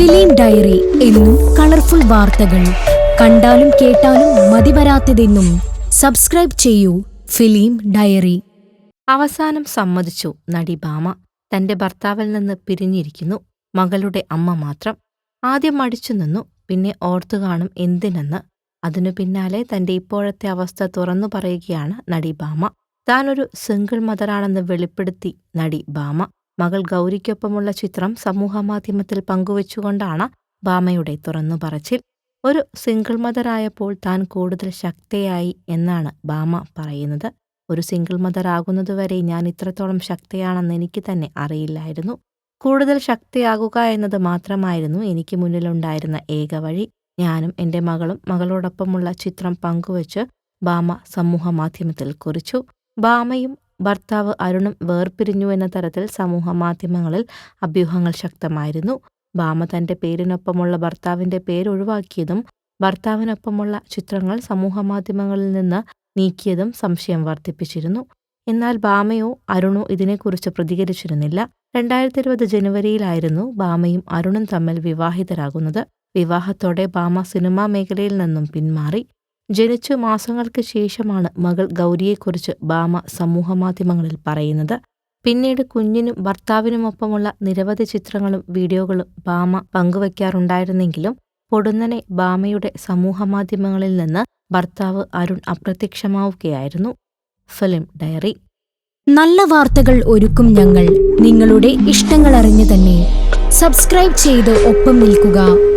Film diary എന്നും colourful വാർത്തകൾ. കണ്ടാലും കേട്ടാലും മതിവരാത്തതെന്നും സബ്സ്ക്രൈബ് ചെയ്യൂ ഫിലിം ഡയറി. അവസാനം സമ്മതിച്ചു നടി ഭാമ. തന്റെ ഭർത്താവിൽ നിന്ന് പിരിഞ്ഞിരിക്കുന്നു. മകളുടെ അമ്മ മാത്രം. ആദ്യം മടിച്ചു നിന്നു. പിന്നെ ഓർത്തു കാണും എന്തിനെന്ന്. അതിനു പിന്നാലെ തന്റെ ഇപ്പോഴത്തെ അവസ്ഥ തുറന്നു പറയുകയാണ് നടി ഭാമ. താനൊരു സിംഗിൾ മദറാണെന്ന് വെളിപ്പെടുത്തി നടി ഭാമ. മകൾ ഗൗരിക്കൊപ്പമുള്ള ചിത്രം സമൂഹമാധ്യമത്തിൽ പങ്കുവച്ചുകൊണ്ടാണ് ബാമയുടെ തുറന്നു പറച്ചിൽ ഒരു സിംഗിൾ മദറായപ്പോൾ താൻ കൂടുതൽ ശക്തയായി എന്നാണ് ബാമ പറയുന്നത്. ഒരു സിംഗിൾ മദർ ആകുന്നതുവരെ ഞാൻ ഇത്രത്തോളം ശക്തയാണെന്ന് എനിക്ക് തന്നെ അറിയില്ലായിരുന്നു. കൂടുതൽ ശക്തിയാകുക എന്നത് മാത്രമായിരുന്നു എനിക്ക് മുന്നിലുണ്ടായിരുന്ന ഏക വഴി. ഞാനും എന്റെ മകളും മകളോടൊപ്പമുള്ള ചിത്രം പങ്കുവച്ച് ബാമ സമൂഹമാധ്യമത്തിൽ കുറിച്ചു. ബാമയും ഭർത്താവ് അരുണും വേർപിരിഞ്ഞു എന്ന തരത്തിൽ സമൂഹമാധ്യമങ്ങളിൽ അഭ്യൂഹങ്ങൾ ശക്തമായിരുന്നു. ഭാമ തന്റെ പേരിനൊപ്പമുള്ള ഭർത്താവിന്റെ പേരൊഴിവാക്കിയതും ഭർത്താവിനൊപ്പമുള്ള ചിത്രങ്ങൾ സമൂഹമാധ്യമങ്ങളിൽ നിന്ന് നീക്കിയതും സംശയം വർദ്ധിപ്പിച്ചിരുന്നു. എന്നാൽ ഭാമയോ അരുണോ ഇതിനെക്കുറിച്ച് പ്രതികരിച്ചിരുന്നില്ല. രണ്ടായിരത്തി ഇരുപത് ജനുവരിയിലായിരുന്നു ഭാമയും അരുണും തമ്മിൽ വിവാഹിതരാകുന്നത്. വിവാഹത്തോടെ ഭാമ സിനിമാ മേഖലയിൽ നിന്നും പിന്മാറി. ജനിച്ചു മാസങ്ങൾക്ക് ശേഷമാണ് മകൾ ഗൗരിയെക്കുറിച്ച് ബാമ സമൂഹമാധ്യമങ്ങളിൽ പറയുന്നത്. പിന്നീട് കുഞ്ഞിനും ഭർത്താവിനുമൊപ്പമുള്ള നിരവധി ചിത്രങ്ങളും വീഡിയോകളും ബാമ പങ്കുവയ്ക്കാറുണ്ടായിരുന്നെങ്കിലും പൊടുന്നനെ ബാമയുടെ സമൂഹമാധ്യമങ്ങളിൽ നിന്ന് ഭർത്താവ് അരുൺ അപ്രത്യക്ഷമാവുകയായിരുന്നു. Film diary. നല്ല വാർത്തകൾ ഒരുക്കും ഞങ്ങൾ. നിങ്ങളുടെ ഇഷ്ടങ്ങൾ അറിഞ്ഞു തന്നെ. സബ്സ്ക്രൈബ് ചെയ്ത് ഒപ്പം നിൽക്കുക.